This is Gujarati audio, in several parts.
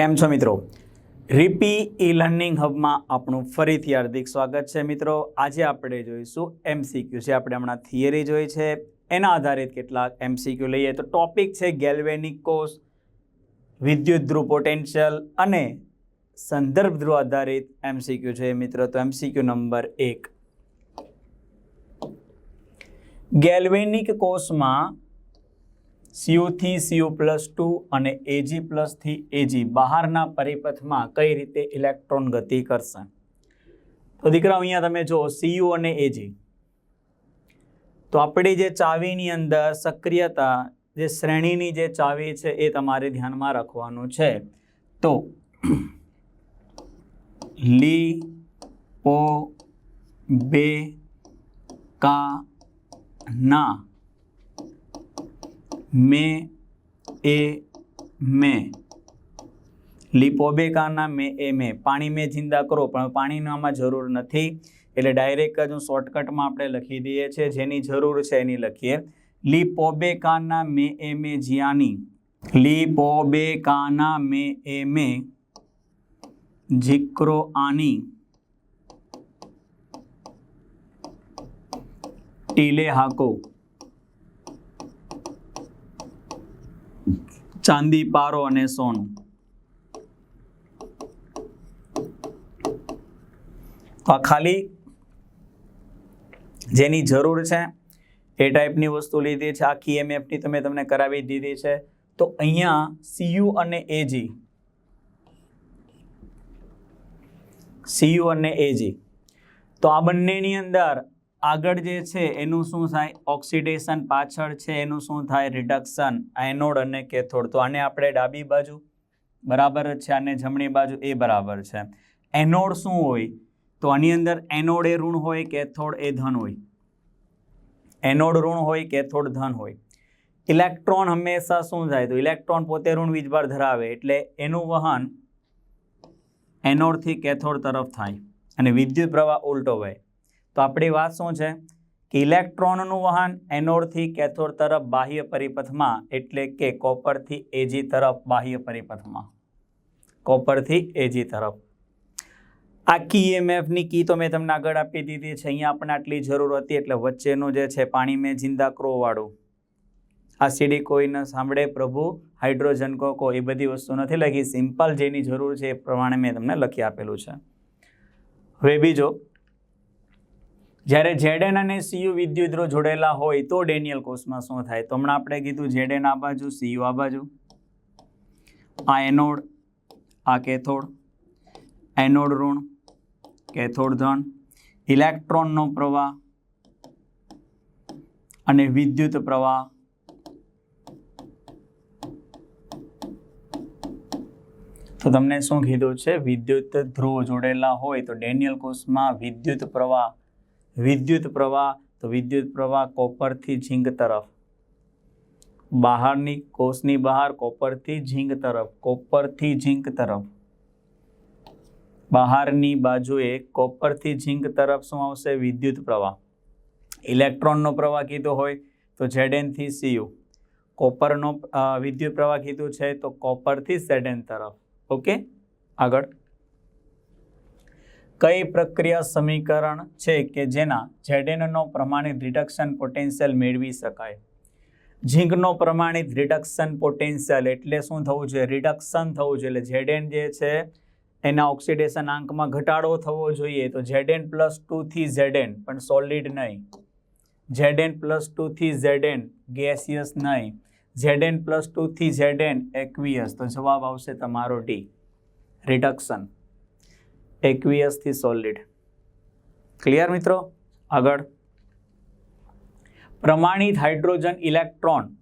કેમ છો મિત્રો? રીપી ઈ લર્નિંગ હબમાં આપણું ફરીથી હાર્દિક સ્વાગત છે મિત્રો. આજે આપણે જોઈશું એમસીક્યુ છે આપણે હમણાં થિયરી જોઈ છે. એના આધારિત કેટલાક એમસીક્યુ લઈએ. તો ટોપિક છે ગેલ્વેનિક કોષ વિદ્યુત ધ્રુવ પોટેન્શિયલ અને સંદર્ભ ધ્રુવ આધારિત એમસીક્યુ છે મિત્રો. તો એમસીક્યુ નંબર એક. ગેલ્વેનિક કોષમાં સીયુથી સીયુ પ્લસ ટુ અને એજી પ્લસથી એજી બહારના પરિપથમાં કઈ રીતે ઇલેક્ટ્રોન ગતિ કરશે? તો દીકરા અહીંયા તમે જુઓ, સીયુ અને એજી. તો આપણી જે ચાવીની અંદર સક્રિયતા, જે શ્રેણીની જે ચાવી છે એ તમારે ધ્યાનમાં રાખવાનું છે. તો લી પો બે કા ના મેં, એ, મેં. લિપોબેકાના મે, એ, મે. પાણી મેં જિંદા કરો, પણ પાણીનો આમાં જરૂર નથી. એટલે ડાયરેક્ટ જ હું શોર્ટકટમાં આપણે લખી દઈએ છીએ, જેની જરૂર છે એની લખીએ. લિપોબેકાના મે, એ, મેં જિયાની. લિપોબેકાના મે, એ, મેં. જીક્રો આની. ટીલે હાકો. ચાંદી પારો અને સોનું. તો આ ખાલી જેની જરૂર છે એ ટાઈપની વસ્તુ લીધી છે. આખી એમએફની તમે તમને કરાવી દીધી છે. તો અહીંયા સીયુ અને એજી સીયુ અને એજી તો આ બંનેની અંદર આગળ જે છે, એનું શું થાય? ઓક્સિડેશન પાછળ છે, એનું શું થાય? રિડક્શન એનોડ અને કેથોડ. તો આને આપણે ડાબી બાજુ બરાબર જ છે, અને જમણી બાજુ એ બરાબર છે. એનોડ શું હોય? તો આની અંદર એનોડ એ ઋણ હોય, કેથોડ એ ધન હોય. એનોડ ઋણ હોય, કેથોડ ધન હોય. ઇલેક્ટ્રોન હંમેશા શું થાય? તો ઇલેક્ટ્રોન પોતે ઋણ વીજભાર ધરાવે, એટલે એનું વહન એનોડથી કેથોડ તરફ થાય. અને વિદ્યુત પ્રવાહ ઉલટો વહે તો આપણી વાત શું છે? કે ઇલેક્ટ્રોનનું વહન એનોડથી કેથોડ તરફ બાહ્ય પરિપથમાં એટલે કે કોપરથી એજી તરફ બાહ્ય પરિપથમાં. કોપરથી એજી તરફ. આ કી એમએફની કી તો મેં તમને આગળ આપી દીધી છે. અહીંયા આપણને આટલી જરૂર હતી એટલે વચ્ચેનું જે છે પાણી મેં જિંદા ક્રોવાળું આ સીડી કોઈને સાંભળે પ્રભુ હાઇડ્રોજન કોકો એ બધી વસ્તુ નથી લખી. સિમ્પલ જેની જરૂર છે એ પ્રમાણે મેં તમને લખી આપેલું છે. હવે બીજો જ્યારે જેડેન અને સીયુ વિદ્યુદ્રો જોડેલા હોય તો ડેનિયલ કોષમાં શું થાય? તો હમણાં આપણે કીધું જેડેન આ બાજુ, સીયુ આ બાજુ. આ એનોડ, આ કેથોડ, એનોડ ઋણ, કેથોડ ધન, ઇલેક્ટ્રોનનો પ્રવાહ અને વિદ્યુત પ્રવાહ. તો તમને શું કીધું છે? વિદ્યુત ધ્રુવ જોડેલા હોય તો ડેનિયલ કોષમાં વિદ્યુત પ્રવાહ વિદ્યુત પ્રવાહ, તો વિદ્યુત પ્રવાહ કોપરથી ઝીંક તરફ. બહારની કોષની બહાર કોપરથી ઝીંક તરફ, કોપરથી ઝીંક તરફ. બહારની બાજુએ કોપરથી ઝીંક તરફ શું આવશે? વિદ્યુત પ્રવાહ. ઇલેક્ટ્રોનનો પ્રવાહ કીધો હોય તો ઝેડએનથી સીયુ કોપરનો વિદ્યુત પ્રવાહ કીધું છે તો કોપરથી ઝેડએન તરફ. ઓકે? આગળ. કઈ પ્રક્રિયા સમીકરણ છે કે જેના જેડેનનો પ્રમાણિત રિડક્શન પોટેન્શિયલ મેળવી શકાય? ઝીંકનો પ્રમાણિત રિડક્શન પોટેન્શિયલ એટલે શું થવું જોઈએ? રિડક્શન થવું જોઈએ. એટલે ઝેડએન જે છે, એના ઓક્સિડેશન આંકમાં ઘટાડો થવો જોઈએ. તો ઝેડએન પ્લસ ટુથી ઝેડેન પણ સોલિડ નહીં. ઝેડએન પ્લસ ટુથી ઝેડેન ગેસિયસ નહીં. ઝેડેન પ્લસ ટુથી ઝેડેન એક્વિયસ તો જવાબ આવશે તમારો ડી રિડક્શન એક્વિયસથી સોલિડ ક્લિયર મિત્રો? આગળ. પ્રમાણિત હાઇડ્રોજન ઇલેક્ટ્રોન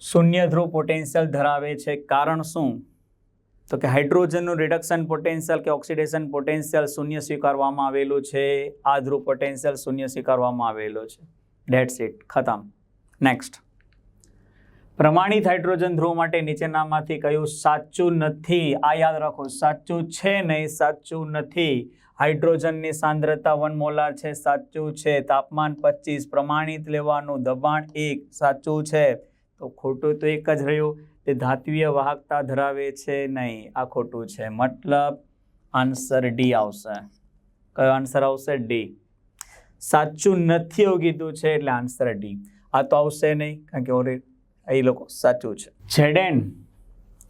શૂન્ય ધ્રુવ પોટેન્શિયલ ધરાવે છે. કારણ શું? તો કે હાઇડ્રોજનનું રિડક્શન પોટેન્શિયલ કે ઓક્સિડેશન પોટેન્શિયલ શૂન્ય સ્વીકારવામાં આવેલું છે. આ ધ્રુવ પોટેન્શિયલ શૂન્ય સ્વીકારવામાં આવેલો છે. ડેટ્સ ઇટ ખતમ. નેક્સ્ટ પ્રમાણિત હાઇડ્રોજન ધ્રુવ માટે નીચેનામાંથી કયું સાચું નથી? આ યાદ રાખો, સાચું છે નહીં, સાચું નથી. હાઇડ્રોજનની સાંદ્રતા વન મોલાર છે, સાચું છે. તાપમાન પચીસ, પ્રમાણિત લેવાનું દબાણ એક, સાચું છે. તો ખોટું તો એક જ રહ્યું. તે ધાત્વીય વાહકતા ધરાવે છે નહીં. આ ખોટું છે. મતલબ આન્સર ડી આવશે. કયો આન્સર આવશે? ડી. સાચું નથી એવું કીધું છે એટલે આન્સર ડી. આ તો આવશે નહીં, કારણ કે ઓરે એ લોકો સાચું છે. ઝેડેન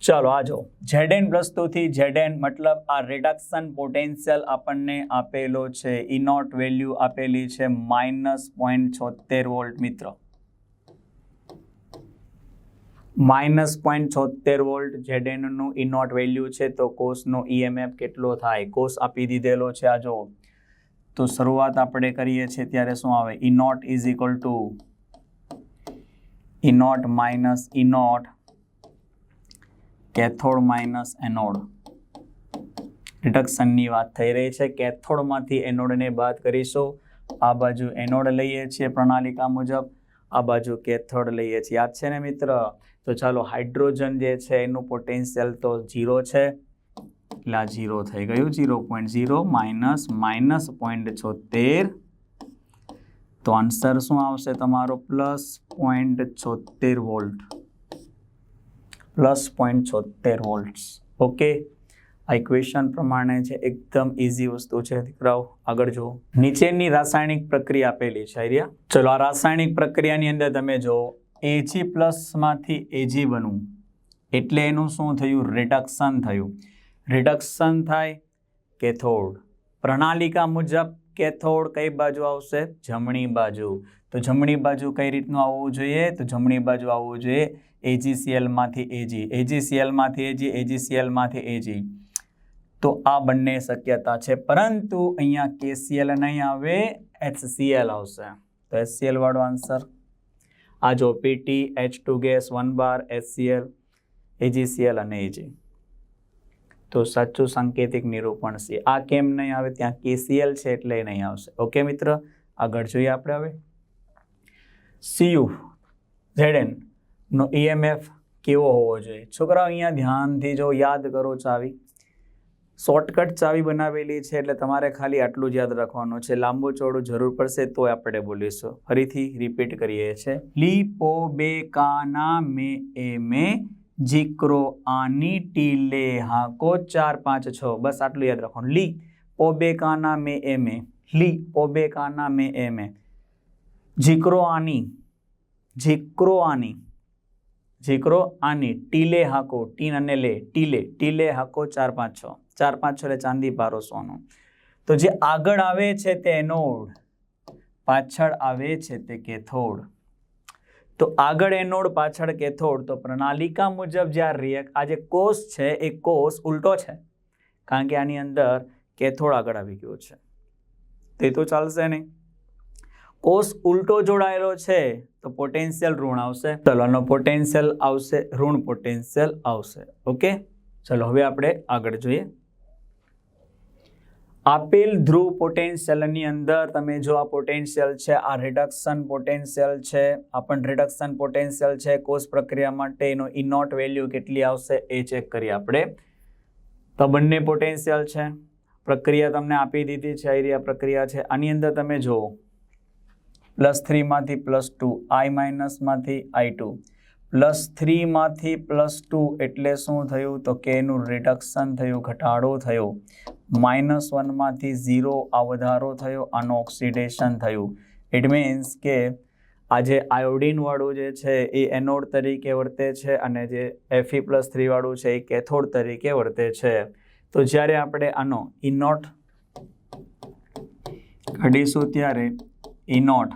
ચાલો આ જો ઝેડેન ટુથી ઝેડેન મતલબ આ રિડક્શન પોટેન્શિયલ આપણને આપેલો છે. ઇનોટ વેલ્યુ આપેલી છે માઇનસ પોઈન્ટ છોતેર વોલ્ટ મિત્ર. માઇનસ પોઈન્ટ છોતેર વોલ્ટ ઝેડેનનું ઇનોટ વેલ્યુ છે તો કોષનો ઈએમએફ કેટલો થાય? કોષ આપી દીધેલો છે આ જો તો શરૂઆત આપણે કરીએ છીએ ત્યારે શું આવે? E naught is equal to E naught minus E naught cathode minus anode રિડક્શનની વાત થઈ રહી છે. કેથોડમાંથી એનોડને બાદ કરીશું. આ બાજુ એનોડ લઈએ છીએ પ્રણાલિકા મુજબ. આ બાજુ કેથોડ લઈએ છીએ. યાદ છે ને મિત્ર? તો ચાલો હાઇડ્રોજન જે છે, એનું પોટેન્શિયલ તો ઝીરો છે. એટલે આ ઝીરો થઈ ગયું. Zero point zero minus minus point છોતેર. તો આન્સર શું આવશે તમારો? પ્લસ પોઈન્ટ છોતેર વોલ્ટ પ્લસ પોઈન્ટ છોતેર વોલ્ટ્સ ઓકે આ ઇક્વેશન પ્રમાણે છે, એકદમ ઇઝી વસ્તુ છે દીકરાઓ. આગળ જુઓ. નીચેની રાસાયણિક પ્રક્રિયા આપેલી છે આર્યા ચલો, આ રાસાયણિક પ્રક્રિયાની અંદર તમે જુઓ. એજી પ્લસમાંથી એજી બનવું. એટલે એનું શું થયું? રિડક્શન થયું. રિડક્શન થાય કેથોડ. પ્રણાલિકા મુજબ કેથોડ કઈ બાજુ આવશે? જમણી બાજુ. તો જમણી બાજુ કઈ રીતનું આવવું જોઈએ? તો જમણી બાજુ આવવું જોઈએ એજીસીએલમાંથી એજી એજીસીએલમાંથી એજી એજીસીએલમાંથી એજી તો આ બંને શક્યતા છે. પરંતુ અહીંયા કેસીએલ નહીં આવે એચસીએલ આવશે. તો એચસીએલ વાળો આન્સર આ જો PT H two gas one bar HCL AGCL અને એજી તો સાચું સાંકેતિક નિરૂપણ છે. આ કેમ નહીં આવે? ત્યાં કેસીએલ છે એટલે નહીં આવશે. ઓકે મિત્ર? આગળ જોઈએ આપણે હવે. સીયુ ઝેડએન નો ઈએમએફ કેવો હોવો જોઈએ? છોકરાઓ, અહીંયા ધ્યાનથી જો યાદ કરો ચાવી. શોર્ટકટ ચાવી બનાવેલી છે એટલે તમારે ખાલી આટલું જ યાદ રાખવાનું છે. લાંબુ ચોડું જરૂર પડશે તો આપણે બોલીશું. ફરીથી રિપીટ કરીએ છીએ. લીપો બે કાના મે એ મે જીક્રો આની ટી લે હાકો ચાર પાંચ છ. બસ આટલું યાદ રાખો લી પો બે કાના મે એ મે લી પો બે કાના મે એ મે જીક્રો આની. જીક્રો આની. જીકરો આની. ટીલે હાકો. ટીન અને લે. ટીલે ટીલે હાકો ચાર પાંચ છ. ચાર પાંચ છ એટલે ચાંદી પારો સોનું. તો જે આગળ આવે છે તે એનોડ પાછળ આવે છે તે કેથોડ. તો આગળ એનોડ પાછળ કેથોડ તો પ્રણાલિકા મુજબ જે આ રિએક, આ જે કોષ છે, એ કોષ ઉલટો છે. કારણ કે આની અંદર કેથોડ આગળ આવી ગયો છે. તે તો ચાલશે નહીં. કોષ ઉલટો જોડાયેલો છે, તો પોટેન્શિયલ ઋણ આવશે. ચલો આનો પોટેન્શિયલ આવશે, ઋણ પોટેન્શિયલ આવશે. ઓકે? ચલો, હવે આપણે આગળ જોઈએ. આપેલ ધ્રુવ પોટેન્શિયલની અંદર તમે જો આ પોટેન્શિયલ છે, આ રિડક્શન પોટેન્શિયલ છે, આ પણ રિડક્શન પોટેન્શિયલ છે, કોષ પ્રક્રિયા માટે એનો ઇનોટ વેલ્યુ કેટલી આવશે એ ચેક કરીએ આપણે. તો બંને પોટેન્શિયલ છે. પ્રક્રિયા તમને આપી દીધી છે આ પ્રક્રિયા છે. આની અંદર તમે જુઓ. પ્લસ થ્રીમાંથી પ્લસ ટુ આઈ માઇનસમાંથી આઈ ટુ પ્લસ થ્રીમાંથી પ્લસ ટુ એટલે શું થયું? તો કેનું રિડક્શન થયું, ઘટાડો થયો. માઇનસ વનમાંથી ઝીરો આ વધારો થયો, આનું ઓક્સિડેશન થયું. ઇટ મીન્સ કે આ જે આયોડિનવાળું જે છે એ એનોડ તરીકે વર્તે છે અને જે એફી પ્લસ થ્રીવાળું છે એ કેથોડ તરીકે વર્તે છે. તો જ્યારે આપણે આનો ઇનોટ કાઢીશું ત્યારે E naught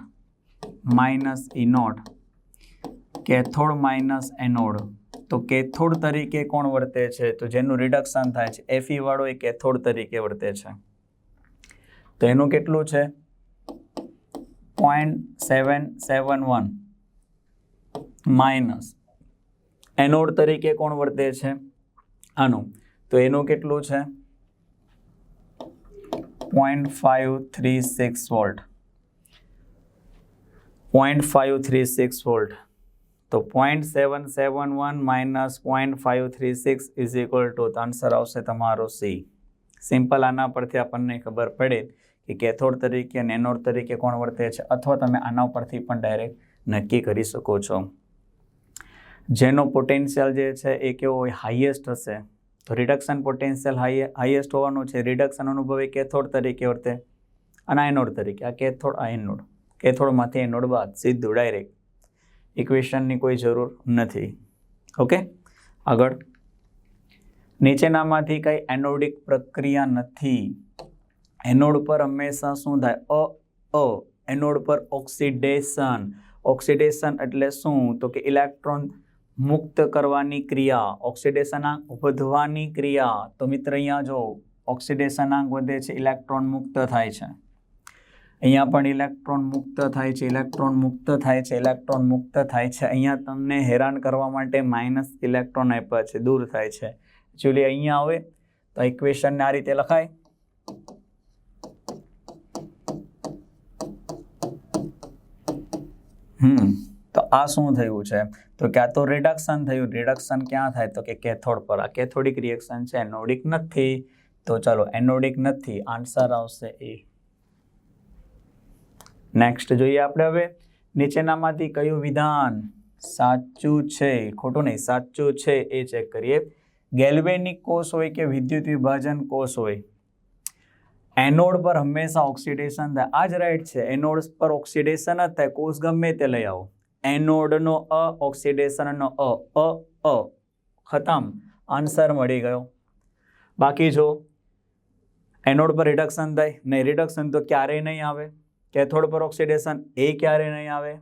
minus E naught cathode minus anode. તો કેથોડ તરીકે કોણ વર્તે છે? તો જેનું રિડક્શન થાય છે એફી વાળો એ કેથોડ તરીકે વર્તે છે. તો એનું કેટલું છે? Point seven seven one minus anode તરીકે કોણ વર્તે છે? આનું. તો એનું કેટલું છે? Point five three six volt point five three six volt તો point seven seven one minus point five three six is equal to answer આવશે તમારો સી સિમ્પલ આના પરથી આપણને ખબર પડે કે કેથોડ તરીકે નેનોડ તરીકે કોણ વર્તે છે અથવા તમે આના પરથી પણ ડાયરેક્ટ નક્કી કરી શકો છો. જેનો પોટેન્શિયલ જે છે એ કેવો હોય? હાઈએસ્ટ હશે. તો રિડક્શન પોટેન્શિયલ હાઈ હાઈએસ્ટ હોવાનું છે. રિડક્શન અનુભવે કેથોડ તરીકે વર્તે. અને એનોડ તરીકે. આ કેથોડ, આ એનોડ. કેથોડમાંથી એનોડ બાદ સીધું ડાયરેક્ટ ઇક્વેશનની કોઈ જરૂર નથી. ઓકે? આગળ. નીચેનામાંથી કંઈ એનોડિક પ્રક્રિયા નથી. એનોડ પર હંમેશા શું થાય? અ અ. એનોડ પર ઓક્સિડેશન. ઓક્સિડેશન એટલે શું? તો કે ઇલેક્ટ્રોન મુક્ત કરવાની ક્રિયા ઓક્સિડેશનાંક વધવાની ક્રિયા. તો મિત્ર, અહીંયા જો ઓક્સિડેશનાંક વધે છે, ઇલેક્ટ્રોન મુક્ત થાય છે. અહીંયા પણ ઇલેક્ટ્રોન મુક્ત થાય છે, ઇલેક્ટ્રોન મુક્ત થાય છે, ઇલેક્ટ્રોન મુક્ત થાય છે. અહીંયા તમને હેરાન કરવા માટે માઇનસ ઇલેક્ટ્રોન આપ્યા છે, દૂર થાય છે. એકચ્યુઅલી અહીંયા આવે, તો ઇક્વેશનને આ રીતે લખાય. હમ, તો આ શું થયું છે? તો ક્યાં તો રિડક્શન થયું. રિડક્શન ક્યાં થાય? તો કે કેથોડ પર. આ કેથોડિક રિએક્શન છે એનોડિક નથી. તો ચલો એનોડિક નથી. આન્સર આવશે એ. નેક્સ્ટ જોઈએ આપણે હવે. નીચેનામાંથી કયું વિધાન સાચું છે? ખોટું નહીં, સાચું છે, એ ચેક કરીએ. ગેલ્વેનિક કોષ હોય કે વિદ્યુત વિભાજન કોષ હોય? એનોડ પર હંમેશા ઓક્સિડેશન થાય. આ જ રાઈટ છે. એનોડ પર ઓક્સિડેશન જ થાય. કોષ ગમે તે લઈ આવો. એનોડનો અ, ઓક્સિડેશનનો અ અ અ. ખતમ. આન્સર મળી ગયો. બાકી જો, એનોડ પર રિડક્શન થાય. નહીં રિડક્શન તો ક્યારેય નહીં આવે. કેથોડ પર ઓક્સિડેશન એ ક્યારે નહીં આવે?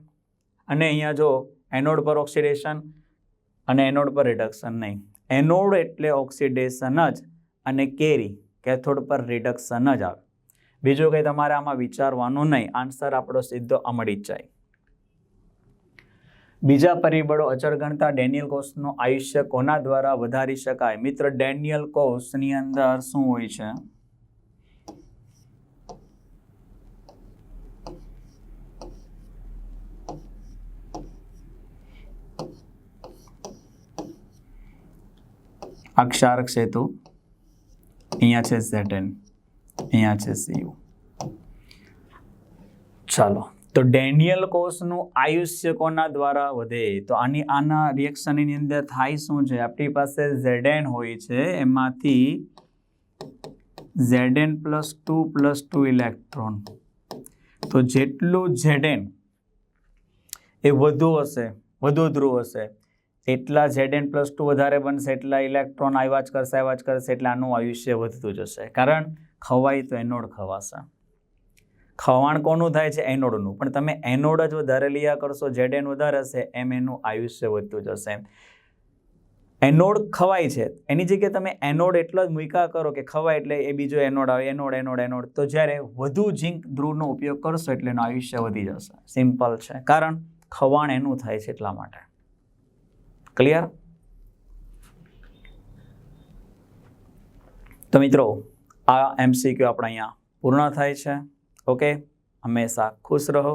અને અહીંયા જો એનોડ પર ઓક્સિડેશન અને એનોડ પર રિડક્શન નહીં. એનોડ એટલે ઓક્સિડેશન જ અને કેરી કેથોડ પર રિડક્શન જ આવે. બીજું કંઈ તમારે આમાં વિચારવાનું નહીં. આન્સર આપણો સીધો અમળી જ જાય. બીજા પરિબળો અચળ ગણતા ડેનિયલ કોષનું આયુષ્ય કોના દ્વારા વધારી શકાય? મિત્ર, ડેનિયલ કોષની અંદર શું હોય છે? આ ક્ષારક સેતુ અહીંયા છે ઝેટેન અહીંયા છે સીયુ ચાલો. તો ડેનિયલ કોષનું આયુષ્ય કોના દ્વારા વધે? તો આની, આના રિએક્શનની અંદર થાય શું છે? આપણી પાસે ઝેડેન હોય છે. એમાંથી ZN plus two plus two electron. તો જેટલું ઝેડેન એ વધુ હશે, વધુ ધ્રુવ હશે. એટલા ઝેડએન પ્લસ ટુ વધારે બનશે, એટલા ઇલેક્ટ્રોન આવ્યા જ કરશે આવ્યા જ કરશે, એટલે આનું આયુષ્ય વધતું જશે. કારણ ખવાય તો એનોડ ખવાશે. ખવાણ કોનું થાય છે? એનોડનું. પણ તમે એનોડ જ વધારે લીયા કરશો ઝેડએન વધારે હશે, એમ એનું આયુષ્ય વધતું જશે. એનોડ ખવાય છે. એની જગ્યાએ તમે એનોડ એટલો જ મૂકા કરો કે ખવાય એટલે એ બીજો એનોડ આવે, એનોડ એનોડ એનોડ. તો જ્યારે વધુ ઝીંક ધ્રુવનો ઉપયોગ કરશો એટલે એનું આયુષ્ય વધી જશે. સિમ્પલ છે. કારણ ખવાણ એનું થાય છે એટલા માટે. ક્લિયર તો મિત્રો આ એમસીક્યુ આપણે અહીંયા પૂર્ણ થાય છે. ઓકે હંમેશા ખુશ રહો.